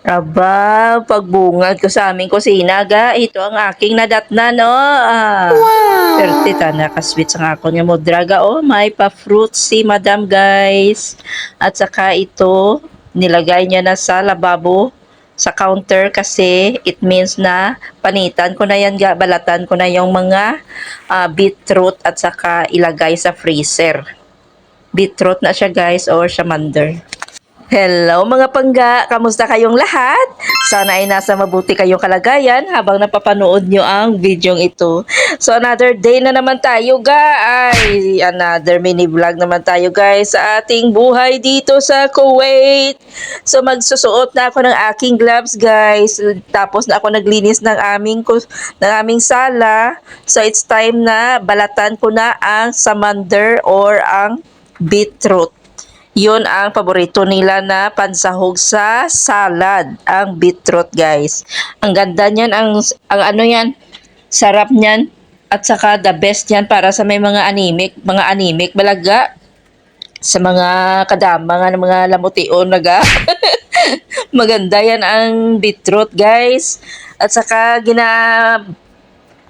Aba, pagbungad ko sa aming kusina, ga. Ito ang aking nadatnan, no? Ah, wow! Pero nakasweet sa ako niya mo, draga, oh. May pa-fruit si madam, guys. At saka ito, nilagay niya na sa lababo sa counter kasi it means na panitan ko na yan, ga. Balatan ko na yung mga ah, beetroot at saka ilagay sa freezer. Beetroot na siya, guys, or shamander. Hello mga pangga! Kamusta kayong lahat? Sana ay nasa mabuti kayong kalagayan habang napapanood nyo ang video ito. So another day na naman tayo guys! Another mini vlog naman tayo guys sa ating buhay dito sa Kuwait. So magsusuot na ako ng aking gloves guys. Tapos na ako naglinis ng aming, ng aming sala. So it's time na balatan ko na ang samander or ang beetroot. Yun ang paborito nila na pansahog sa salad, ang beetroot guys. Ang ganda niyan, ang, ang ano yan, sarap niyan. At saka the best yan para sa may mga anemic, mga anemic balaga. Sa mga kadama nga ng mga lamution naga. Maganda yan ang beetroot guys. At saka gina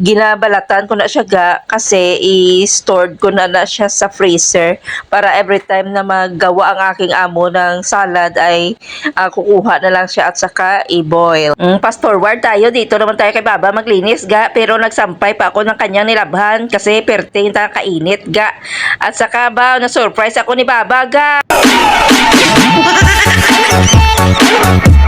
ginabalatan ko na siya ga kasi i-stored ko na na siya sa freezer para every time na maggawa ang aking amo ng salad ay ah, kukuha na lang siya at saka i-boil. Mm, fast forward tayo dito naman tayo kay Baba maglinis ga pero nagsampay pa ako ng kanyang nilabhan kasi perte yung kainit ga. At saka ba na surprise ako ni Baba ga.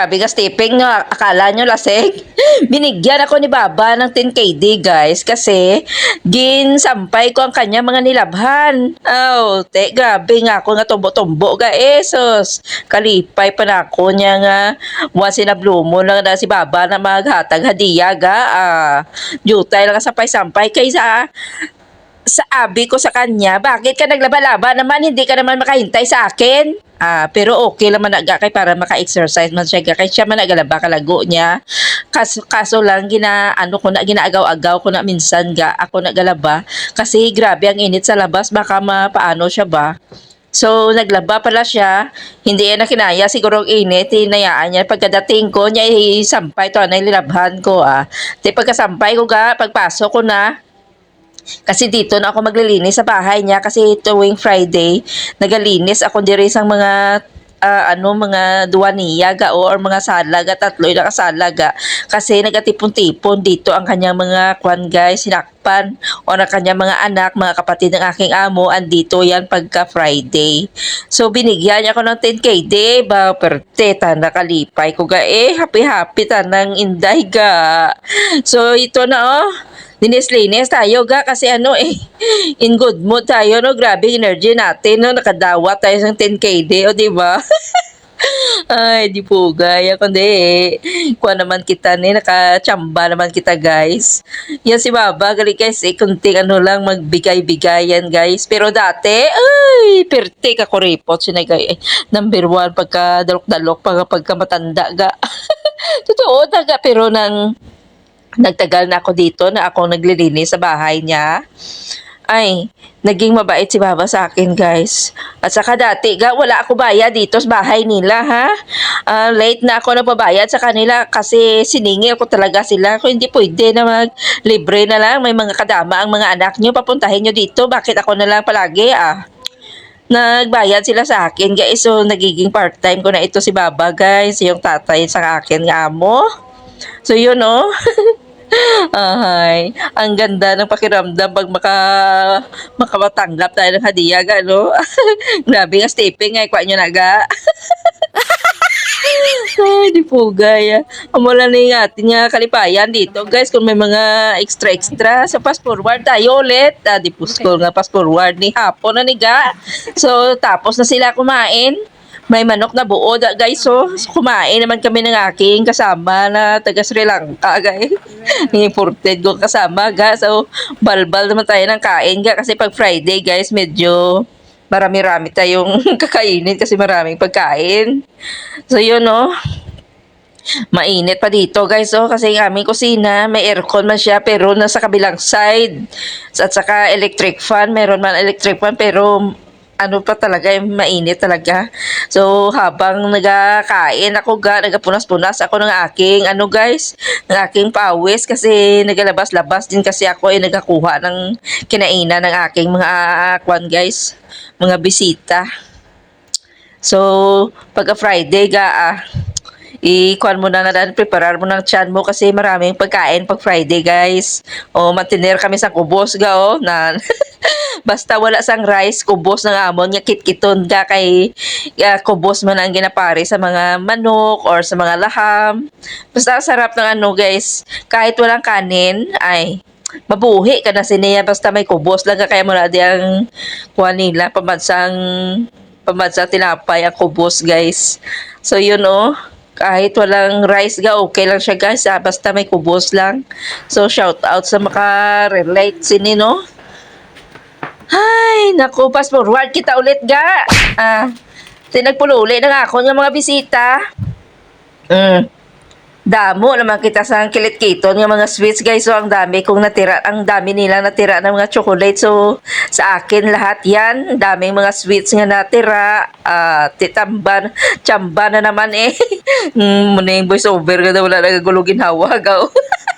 grabe ka stepping nga. Akala nyo lasing? Binigyan ako ni Baba ng 10KD guys kasi ginsampay ko ang kanya mga nilabhan. Oh, te, grabe nga ako nga tumbo-tumbo ga esos. Kalipay pa na ako niya nga once in a blue moon lang na si Baba na maghatag hadiya ga. Ah, jutay lang sa sampay kaysa sa abi ko sa kanya, bakit ka naglaba-laba naman, hindi ka naman makahintay sa akin? Ah, pero okay lang man naga kay para maka-exercise man siya kay siya man nagalaba kalago niya. Kaso, kaso lang gina ano ko na ginaagaw-agaw ko na minsan ga ako nagalaba kasi grabe ang init sa labas baka mapaano siya ba. So, naglaba pala siya. Hindi na kinaya. Siguro ang init. Hinayaan niya. Pagkadating ko, niya isampay to. Ano nilabhan ko ah. Di pagkasampay ko ga, pagpasok ko na, kasi dito na ako maglilinis sa bahay niya kasi tuwing Friday, nagalinis ako diri sa mga ah, ano mga duwaniya ga o or mga salaga tatlo yung nakasalaga kasi nagatipon-tipon dito ang kanyang mga kwan guys sinakpan o na kanyang mga anak mga kapatid ng aking amo andito yan pagka Friday. So binigyan niya ako ng 10k di ba perte nakalipay ko ga. Eh happy happy tanang inday ga. So ito na oh Linis-linis tayo ga kasi ano eh in good mood tayo no grabe energy natin no nakadawa tayo ng 10KD o di ba Ay, di po gaya kundi eh. Kuha naman kita ni, nakachamba naman kita guys. Yan si Baba, gali guys eh, kunting ano lang, magbigay-bigayan guys. Pero dati, ay, perte ka kuripot, sinagay eh. Number one, pagka dalok-dalok, pagka, pagka matanda ga. Totoo taga, pero nang nagtagal na ako dito na ako naglilinis sa bahay niya. Ay, naging mabait si Baba sa akin, guys. At saka dati, ga, wala ako bayad dito sa bahay nila, ha? Ah, late na ako napabayad sa kanila kasi siningil ko talaga sila. Kung hindi pwede na mag-libre na lang, may mga kadama ang mga anak nyo, papuntahin nyo dito. Bakit ako na lang palagi, ah? Nagbayad sila sa akin, guys. So, nagiging part-time ko na ito si Baba, guys. Yung tatay sa akin nga mo. So, yun, oh. Ay, ang ganda ng pakiramdam pag maka, makamatanggap tayo ng hadiah, gano? Grabe nga stepping, ay, kwa nyo na, ga. Ay, di po gaya. Amula na yung ating nga kalipayan dito. Guys, kung may mga extra-extra, sa fast forward tayo ulit. Ah, di po school nga fast forward ni hapon na ni ga. So, tapos na sila kumain. May manok na buo da, guys. So, kumain naman kami ng aking kasama na taga Sri Lanka, guys. Imported ko kasama, ga. So, balbal naman tayo ng kain, ga. Kasi pag Friday, guys, medyo marami-rami tayong kakainin kasi maraming pagkain. So, yun, no. Mainit pa dito guys oh kasi ang aming kusina may aircon man siya pero nasa kabilang side. At saka electric fan, meron man electric fan pero ano pa talaga, eh, mainit talaga. So, habang nagakain ako ga, nagapunas-punas ako ng aking, ano guys, ng aking pawis kasi nagalabas-labas din kasi ako ay nagakuha ng kinainan ng aking mga kwan guys, mga bisita. So, pagka Friday ga, ah, i-kuan mo na na dan, preparar mo ng tiyan mo kasi maraming pagkain pag Friday, guys. O, matiner kami sa kubos ga, o, na, basta wala sang rice, kubos ng amon, nga kitkiton ga kay uh, kubos man ang ginapare sa mga manok or sa mga laham. Basta sarap ng ano, guys. Kahit walang kanin, ay, mabuhi ka na siniya basta may kubos lang ka kaya mo na di ang kuha nila pamansang pamansang tinapay ang kubos guys so yun oh kahit walang rice ga okay lang siya guys ah, basta may kubos lang. So shout out sa maka-relate sini no? Ay naku pass forward kita ulit ga. Ah tinagpululi na nga ako ng mga bisita. Mm damo naman kita sa kilit-kiton ng mga sweets guys. So ang dami kong natira ang dami nila natira ng mga chocolate. So sa akin lahat yan. Daming mga sweets nga natira. Ah titamban chamba na naman eh. Mm, muna yung voice over ka na wala nagagulugin hawa gaw.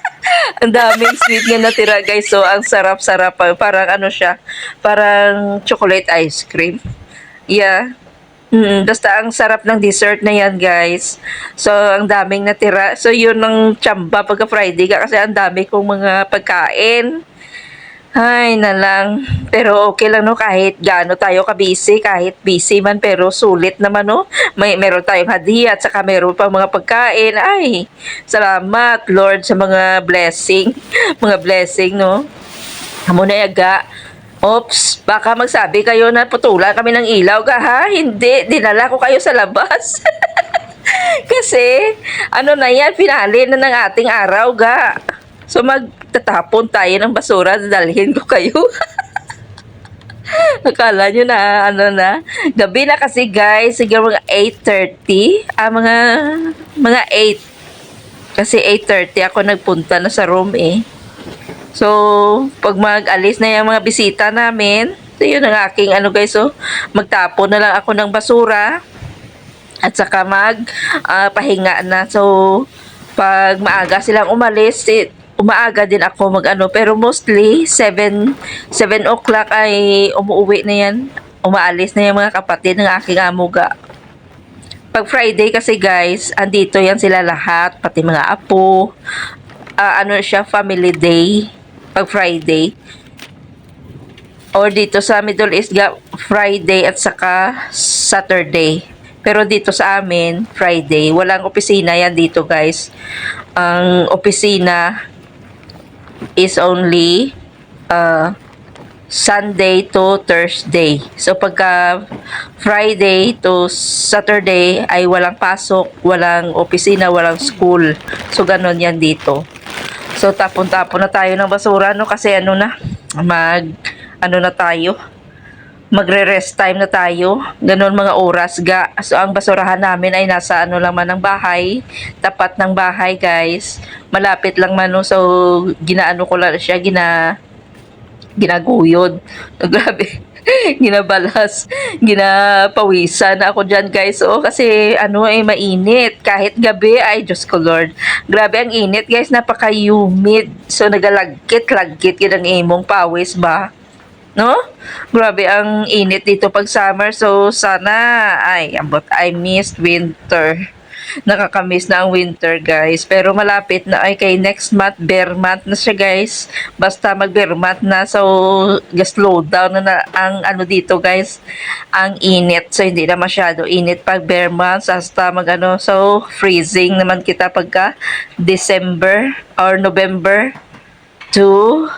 Ang daming sweet nga natira guys. So ang sarap-sarap. Pa parang ano siya parang chocolate ice cream. Yeah Mm, basta ang sarap ng dessert na yan, guys. So, ang daming natira. So, yun ang tsamba pagka Friday ka kasi ang dami kong mga pagkain. Ay, na lang. Pero okay lang no kahit gaano tayo ka-busy, kahit busy man pero sulit naman no. May meron tayong hadiah at saka meron pa mga pagkain. Ay, salamat Lord sa mga blessing, mga blessing no. Amo na yaga. Oops, baka magsabi kayo na putulan kami ng ilaw ha? Hindi, dinala ko kayo sa labas. Kasi, ano na yan, finale na ng ating araw ga. So magtatapon tayo ng basura, dalhin ko kayo. Akala nyo na, ano na. Gabi na kasi guys, siguro mga 8.30. Ah, mga, mga 8. Kasi 8.30 ako nagpunta na sa room eh. So, pag mag-alis na yung mga bisita namin, so yun ang aking ano guys, so magtapon na lang ako ng basura at saka mag ah, pahinga na. So, pag maaga silang umalis, eh, umaaga din ako mag ano, pero mostly 7 7 o'clock ay umuwi na yan. Umaalis na yung mga kapatid ng aking amuga. Pag Friday kasi guys, andito yan sila lahat, pati mga apo. Ah, ano siya, family day pag Friday. Or dito sa Middle East, Friday at saka Saturday. Pero dito sa amin, Friday. Walang opisina yan dito, guys. Ang opisina is only uh, Sunday to Thursday. So pagka Friday to Saturday ay walang pasok, walang opisina, walang school. So ganon yan dito. So tapon-tapon na tayo ng basura no kasi ano na mag ano na tayo magre-rest time na tayo. Ganon mga oras ga. So ang basurahan namin ay nasa ano lang man ng bahay, tapat ng bahay guys. Malapit lang man no. So ginaano ko lang siya, gina ginaguyod. Grabe. ginabalas, ginapawisan ako dyan guys. Oo, kasi ano eh, mainit. Kahit gabi, ay Diyos ko Lord. Grabe ang init guys, napaka-humid. So nagalagkit-lagkit yun ang imong pawis ba? No? Grabe ang init dito pag summer. So sana, ay, but I missed winter nakakamiss na ang winter guys. Pero malapit na ay kay next month, bear month na siya guys. Basta mag bear month na so just slow down na, ang ano dito guys. Ang init. So hindi na masyado init pag bear month. Hasta mag ano. So freezing naman kita pagka December or November to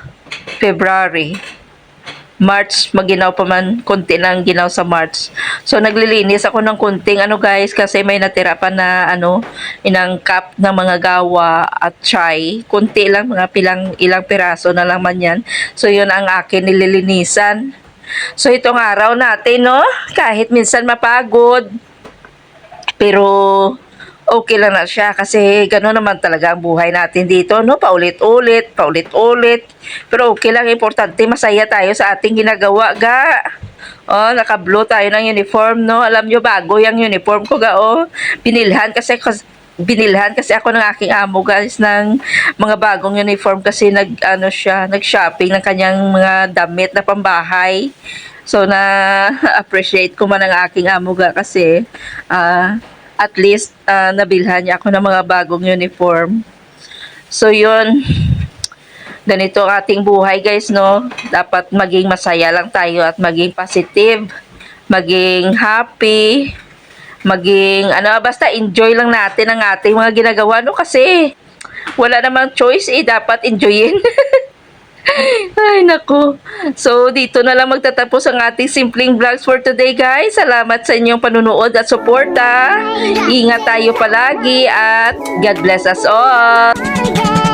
February. March, maginaw pa man, konti lang ginaw sa March. So, naglilinis ako ng kunting ano guys, kasi may natira pa na ano, inang cup ng mga gawa at chai. Kunti lang, mga pilang, ilang piraso na lang man yan. So, yun ang akin nililinisan. So, itong araw natin, no, kahit minsan mapagod, pero okay lang na siya kasi gano'n naman talaga ang buhay natin dito, no? Paulit-ulit, paulit-ulit. Pero okay lang, importante masaya tayo sa ating ginagawa, ga. Oh, naka-blue tayo ng uniform, no? Alam nyo, bago yung uniform ko, ga, oh. Binilhan kasi, kas- binilhan kasi ako ng aking amo, guys, ng mga bagong uniform kasi nag, ano siya, nag-shopping ng kanyang mga damit na pambahay. So, na-appreciate ko man ang aking amo, ga, kasi, ah, at least, ah, nabilhan niya ako ng mga bagong uniform. So, yun. Ganito ang ating buhay guys no? Dapat maging masaya lang tayo at maging positive maging happy maging ano basta enjoy lang natin ang ating mga ginagawa no? Kasi wala namang choice eh. Dapat enjoyin Ay, naku. So, dito na lang magtatapos ang ating simpleng vlogs for today, guys. Salamat sa inyong panunood at suporta. Ingat tayo palagi at God bless us all. Guys.